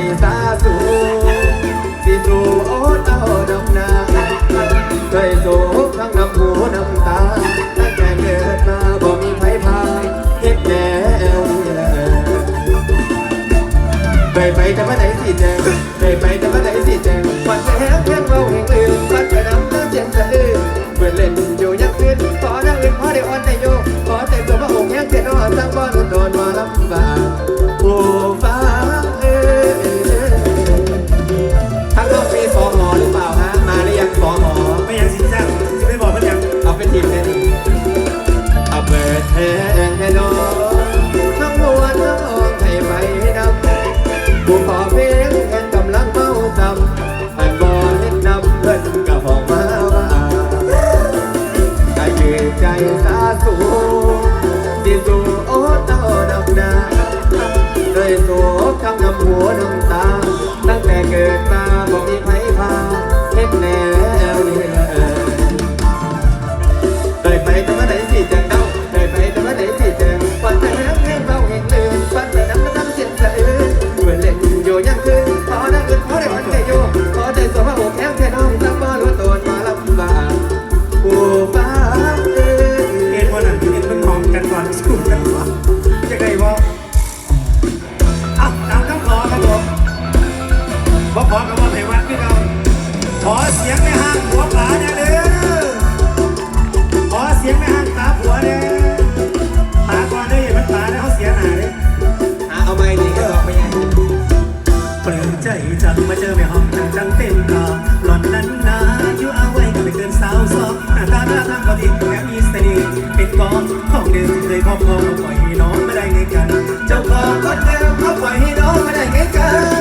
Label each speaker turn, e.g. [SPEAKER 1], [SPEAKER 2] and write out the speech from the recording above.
[SPEAKER 1] ใจสาสูสิสูโอ้เต้าดำนาใจยโศกทั้งน้ำหูน้ำตาตั้งแต่เกิดมาบ่มีไผพายเฮ็ดแนวเคไปแต่ว่าไหนสิแดงเคไปแต่ว่าไหนสิแดงวันแห้งแห้งเราแห้งลืมรักกระดำน้ำเจ็บสะอื้นเบื่อเล่นอยู่ยักขึ้นขอนั่งอื่นขอได้อ่อนได้โยขอแต่เบื่อพระองค์แห้งเจ็ดอ่อนตั้งบ้านนอนมาลำบาก แท้น้องทั้งหัวทั้งออกให้ไปดำผู้ขอเพ เสียงใน
[SPEAKER 2] ห้างหัวป๋าเนี่ยเอขอเสียงในห้างป๋าผัวเด้อป๋าก่อนได้เห็นมันป๋าแล้วเขาเสียหนาเลย
[SPEAKER 1] อ่เอาไปดิเปไง
[SPEAKER 2] เปิใจจัมาเจอแม่ห้องจังจังเต็มกอหลอนนั้นนะอยู่เอาไว้ก็ไม่เกินสาวสอหน้าตาหน้าทางก็ดีแถมมีเสน่เป็นกองของเดิมเคยครอบองอยให้น้องไม่ได้ไงกัน เจ้าของก็เดิมเขาปล่อยให้น้องไม่ได้ไงกัน